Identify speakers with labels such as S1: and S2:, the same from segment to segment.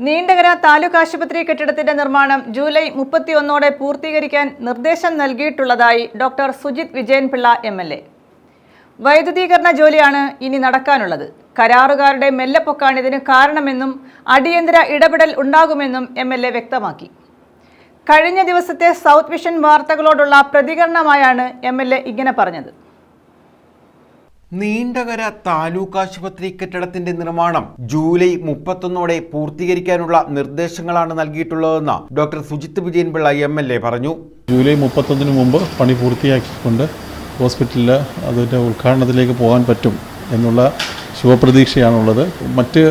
S1: നീണ്ടകര താലൂക്ക് ആശുപത്രി കെട്ടിടത്തിന്റെ നിർമ്മാണം ജൂലൈ മുപ്പത്തിയൊന്നോടെ പൂർത്തീകരിക്കാൻ നിർദ്ദേശം നൽകിയിട്ടുള്ളതായി doctor Sujith Vijayanpillai M L A. വൈദ്യുതീകരണ ജോലിയാണ് ഇനി നടക്കാനുള്ളത്. കരാറുകാരുടെ മെല്ലപ്പൊക്കാണ് ഇതിന് കാരണമെന്നും അടിയന്തര ഇടപെടൽ ഉണ്ടാകുമെന്നും എം എൽ എ വ്യക്തമാക്കി. കഴിഞ്ഞ ദിവസത്തെ സൗത്ത് വിഷൻ വാർത്തകളോടുള്ള പ്രതികരണമായാണ് എം എൽ എ ഇങ്ങനെ പറഞ്ഞത്.
S2: നീണ്ടകര താലൂക്ക് ആശുപത്രി കെട്ടിടത്തിന്റെ നിർമ്മാണം ജൂലൈ മുപ്പത്തൊന്നോടെ പൂർത്തീകരിക്കാനുള്ള നിർദ്ദേശങ്ങളാണ് നൽകിയിട്ടുള്ളതെന്ന് doctor Sujith Vijayanpillai M L A പറഞ്ഞു.
S3: ജൂലൈ മുപ്പത്തൊന്നിന് മുമ്പ് പണി പൂർത്തിയാക്കിക്കൊണ്ട് ഹോസ്പിറ്റലിൽ അതിന്റെ ഉദ്ഘാടനത്തിലേക്ക് പോകാൻ പറ്റും എന്നുള്ള ശുഭപ്രതീക്ഷയാണുള്ളത്. മറ്റ്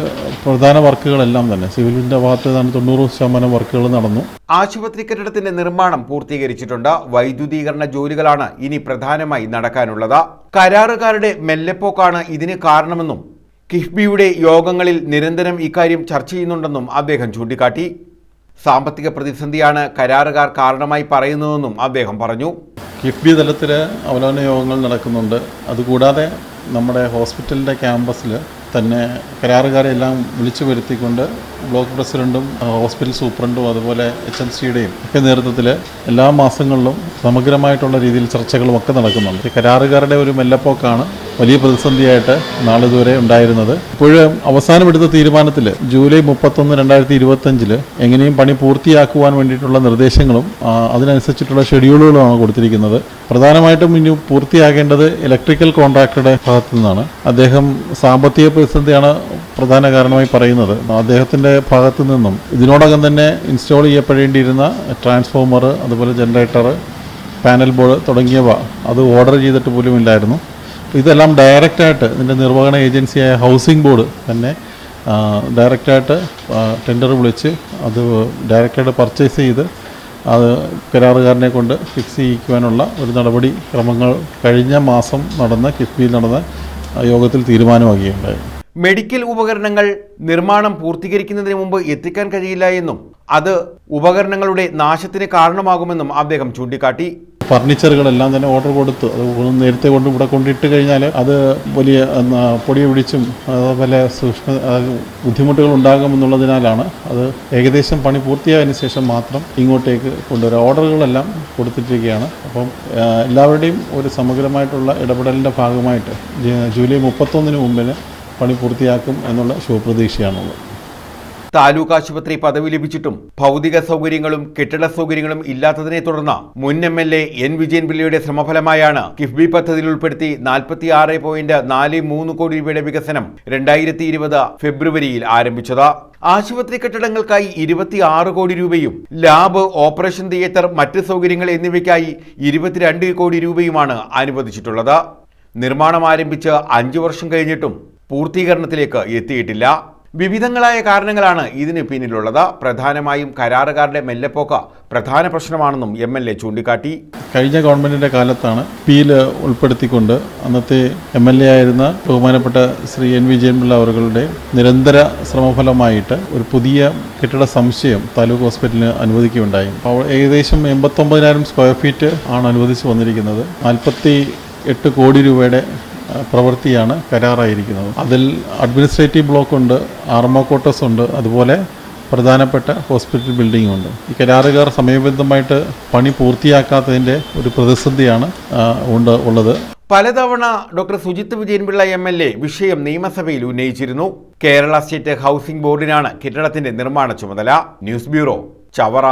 S3: പ്രധാന വർക്കുകളെല്ലാം തന്നെ സിവിലിന്റെ ഭാഗത്ത് തന്നെ തൊണ്ണൂറ് ശതമാനം വർക്കുകൾ നടന്നു.
S2: ആശുപത്രി കെട്ടിടത്തിന്റെ നിർമ്മാണം പൂർത്തീകരിച്ചിട്ടുണ്ട്. വൈദ്യുതീകരണ ജോലികളാണ് ഇനി പ്രധാനമായി നടക്കാനുള്ളത്. കരാറുകാരുടെ മെല്ലെപ്പോക്കാണ് ഇതിന് കാരണമെന്നും കിഫ്ബിയുടെ യോഗങ്ങളിൽ നിരന്തരം ഇക്കാര്യം ചർച്ച ചെയ്യുന്നുണ്ടെന്നും അദ്ദേഹം ചൂണ്ടിക്കാട്ടി. സാമ്പത്തിക പ്രതിസന്ധിയാണ് കരാറുകാർ കാരണമായി പറയുന്നതെന്നും അദ്ദേഹം പറഞ്ഞു.
S3: കിഫ്ബി തലത്തിൽ അവലോകന യോഗങ്ങൾ നടക്കുന്നുണ്ട്. അതുകൂടാതെ നമ്മുടെ ഹോസ്പിറ്റലിന്റെ ക്യാമ്പസിൽ തന്നെ കരാറുകാരെല്ലാം വിളിച്ചു വരുത്തിക്കൊണ്ട് ബ്ലോക്ക് പ്രസിഡന്റും ഹോസ്പിറ്റൽ സൂപ്രണ്ടും അതുപോലെ എച്ച് എം സിയുടെയും ഒക്കെ നേതൃത്വത്തിൽ എല്ലാ മാസങ്ങളിലും സമഗ്രമായിട്ടുള്ള രീതിയിൽ ചർച്ചകളും ഒക്കെ നടക്കുന്നുണ്ട്. കരാറുകാരുടെ ഒരു മെല്ലപ്പോക്കാണ് വലിയ പ്രതിസന്ധിയായിട്ട് നാളിതുവരെ ഉണ്ടായിരുന്നത്. ഇപ്പോഴും അവസാനമെടുത്ത തീരുമാനത്തിൽ ജൂലൈ മുപ്പത്തൊന്ന് രണ്ടായിരത്തി ഇരുപത്തഞ്ചിൽ എങ്ങനെയും പണി പൂർത്തിയാക്കുവാൻ വേണ്ടിയിട്ടുള്ള നിർദ്ദേശങ്ങളും അതിനനുസരിച്ചിട്ടുള്ള ഷെഡ്യൂളുകളുമാണ് കൊടുത്തിരിക്കുന്നത്. പ്രധാനമായിട്ടും ഇനി പൂർത്തിയാകേണ്ടത് ഇലക്ട്രിക്കൽ കോൺട്രാക്ടറുടെ ഭാഗത്തു നിന്നാണ് അദ്ദേഹം സാമ്പത്തിക പ്രതിസന്ധിയാണ് പ്രധാന കാരണമായി പറയുന്നത്. അദ്ദേഹത്തിന്റെ ഭാഗത്തു നിന്നും ഇതിനോടകം തന്നെ ഇൻസ്റ്റാൾ ചെയ്യപ്പെടേണ്ടിയിരുന്ന ട്രാൻസ്ഫോമർ അതുപോലെ ജനറേറ്റർ പാനൽ ബോർഡ് തുടങ്ങിയവ അത് ഓർഡർ ചെയ്തിട്ട് പോലും ഇല്ലായിരുന്നു. ഇതെല്ലാം ഡയറക്റ്റായിട്ട് ഇതിന്റെ നിർവഹണ ഏജൻസിയായ ഹൗസിംഗ് ബോർഡ് തന്നെ ഡയറക്റ്റായിട്ട് ടെൻഡർ വിളിച്ച് അത് ഡയറക്റ്റായിട്ട് പർച്ചേസ് ചെയ്ത് അത് കരാറുകാരനെ കൊണ്ട് ഫിക്സ് ചെയ്യിക്കുവാനുള്ള ഒരു നടപടി ക്രമങ്ങൾ കഴിഞ്ഞ മാസം നടന്ന കിഫ്ബിയിൽ നടന്ന യോഗത്തിൽ തീരുമാനമാക്കുകയുണ്ടായി
S2: മെഡിക്കൽ ഉപകരണങ്ങൾ നിർമ്മാണം പൂർത്തീകരിക്കുന്നതിന് മുമ്പ് എത്തിക്കാൻ കഴിയില്ല എന്നും അത് ഉപകരണങ്ങളുടെ നാശത്തിന് കാരണമാകുമെന്നും അദ്ദേഹം ചൂണ്ടിക്കാട്ടി.
S3: ഫർണിച്ചറുകളെല്ലാം തന്നെ ഓർഡർ കൊടുത്ത്. അത് നേരത്തെ കൊണ്ട് ഇവിടെ കൊണ്ടിട്ട് കഴിഞ്ഞാൽ അത് വലിയ പൊടി പിടിച്ചും അതുപോലെ സൂക്ഷ്മ ബുദ്ധിമുട്ടുകൾ ഉണ്ടാകുമെന്നുള്ളതിനാലാണ് അത് ഏകദേശം പണി പൂർത്തിയായതിനു ശേഷം മാത്രം ഇങ്ങോട്ടേക്ക് കൊണ്ടുവരിക ഓർഡറുകളെല്ലാം കൊടുത്തിട്ടിരിക്കുകയാണ്. അപ്പം എല്ലാവരുടെയും ഒരു സമഗ്രമായിട്ടുള്ള ഇടപെടലിന്റെ ഭാഗമായിട്ട് ജൂലൈ മുപ്പത്തൊന്നിന് മുമ്പിന് പണി പൂർത്തിയാക്കും എന്നുള്ള ശുഭപ്രതീക്ഷയാണുള്ളത്.
S2: താലൂക്ക് ആശുപത്രി പദവി ലഭിച്ചിട്ടും ഭൗതിക സൗകര്യങ്ങളും കെട്ടിട സൗകര്യങ്ങളും ഇല്ലാത്തതിനെ തുടർന്ന് മുൻ എം എൽ എ എൻ വിജയൻപിള്ളയുടെ ശ്രമഫലമായാണ് കിഫ്ബി പദ്ധതിയിൽ ഉൾപ്പെടുത്തി നാൽപ്പത്തി ആറ് പോയിന്റ് നാല് മൂന്ന് കോടി രൂപയുടെ വികസനം രണ്ടായിരത്തി ഇരുപത് ഫെബ്രുവരിയിൽ ആരംഭിച്ചത്. ആശുപത്രി കെട്ടിടങ്ങൾക്കായി ഇരുപത്തി ആറ് കോടി രൂപയും ലാബ് ഓപ്പറേഷൻ തിയേറ്റർ മറ്റ് സൗകര്യങ്ങൾ എന്നിവയ്ക്കായി ഇരുപത്തിരണ്ട് കോടി രൂപയുമാണ് അനുവദിച്ചിട്ടുള്ളത്. നിർമ്മാണം ആരംഭിച്ച് അഞ്ചു വർഷം കഴിഞ്ഞിട്ടും പൂർത്തീകരണത്തിലേക്ക് എത്തിയിട്ടില്ല. വിവിധങ്ങളായ കാരണങ്ങളാണ് ഇതിന് പിന്നിലുള്ളത്. പ്രധാനമായും കരാറുകാരുടെ മെല്ലെപ്പോക്ക് പ്രധാന പ്രശ്നമാണെന്നും എം എൽ എ ചൂണ്ടിക്കാട്ടി.
S3: കഴിഞ്ഞ ഗവൺമെന്റിന്റെ കാലത്താണ് പിയിൽ ഉൾപ്പെടുത്തിക്കൊണ്ട് അന്നത്തെ എം എൽ എ ആയിരുന്ന ബഹുമാനപ്പെട്ട ശ്രീ എൻ വിജയൻപിള്ള അവരുടെ നിരന്തര ശ്രമഫലമായിട്ട് ഒരു പുതിയ കെട്ടിട സംശയം താലൂക്ക് ഹോസ്പിറ്റലിന് അനുവദിക്കുകയുണ്ടായി. അപ്പോൾ ഏകദേശം എൺപത്തൊമ്പതിനായിരം സ്ക്വയർ ഫീറ്റ് ആണ് അനുവദിച്ച് വന്നിരിക്കുന്നത്. നാൽപ്പത്തി എട്ട് കോടി രൂപയുടെ പ്രവൃത്തിയാണ് കരാറായിരിക്കുന്നത്. അതിൽ അഡ്മിനിസ്ട്രേറ്റീവ് ബ്ലോക്ക് ഉണ്ട് ആർമോ ക്വാർട്ടേഴ്സ് ഉണ്ട് അതുപോലെ പ്രധാനപ്പെട്ട ഹോസ്പിറ്റൽ ബിൽഡിംഗ് ഉണ്ട്. ഈ കരാറുകാർ സമയബന്ധമായിട്ട് പണി പൂർത്തിയാക്കാത്തതിന്റെ ഒരു പ്രതിസന്ധിയാണ് ഉണ്ട് ഉള്ളത്.
S2: പലതവണ doctor Sujith Vijayanpillai M L A വിഷയം നിയമസഭയിൽ ഉന്നയിച്ചിരുന്നു. കേരള സ്റ്റേറ്റ് ഹൗസിംഗ് ബോർഡിനാണ് കെട്ടിടത്തിന്റെ നിർമ്മാണ ചുമതല. News bureau Chavara.